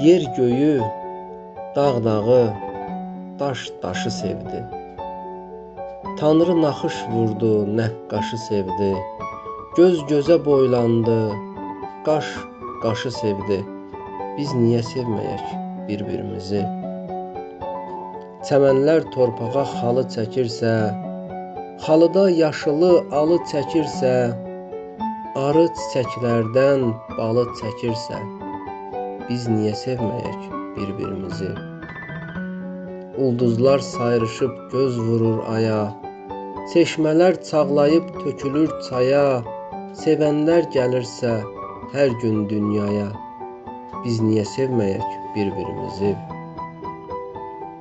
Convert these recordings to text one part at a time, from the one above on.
Yer göyü, dağ dağı, daş daşı sevdi. Tanrı naxış vurdu, nəqqaşı sevdi. Göz gözə boylandı, qaş qaşı sevdi. Biz niyə sevməyək bir-birimizi? Çəmənlər torpağa xalı çəkirsə, xalıda yaşılı alı çəkirsə, arı çiçəklərdən balı çəkirsə, biz niyə sevməyək bir-birimizi? Ulduzlar sayrışıb göz vurur aya, çeşmələr çağlayıb tökülür çaya, sevənlər gəlirsə hər gün dünyaya, biz niyə sevməyək bir-birimizi?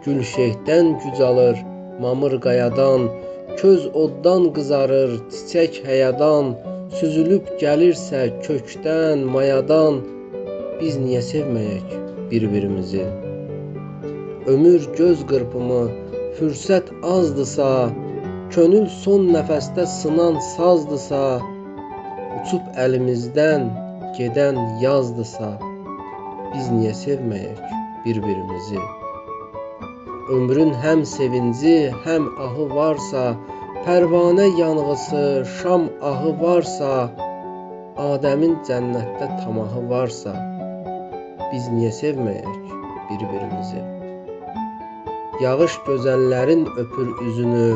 Gül şeyhdən güc alır, mamır qayadan, köz oddan qızarır, çiçək həyadan, süzülüb gəlirsə kökdən, mayadan, biz niyə sevməyək bir-birimizi? Ömür göz qırpımı, fürsət azdısa, könül son nəfəsdə sınan sazdısa, uçub əlimizdən gedən yazdısa, biz niyə sevməyək bir-birimizi? Ömrün həm sevinci, həm ahı varsa, pərvanə yanğısı, şam ahı varsa, Adəmin cənnətdə tamahı varsa, biz niyə sevməyək bir-birimizi? Yağış gözəllərin öpür üzünü,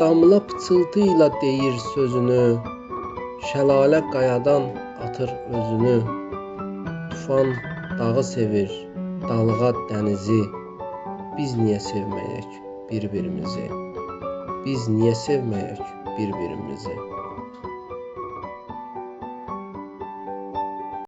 damla pıçıltı ilə deyir sözünü, şəlalə qayadan atır özünü. Tufan dağı sevir, dalğa dənizi. Biz niyə sevməyək bir-birimizi? Biz niyə sevməyək bir-birimizi?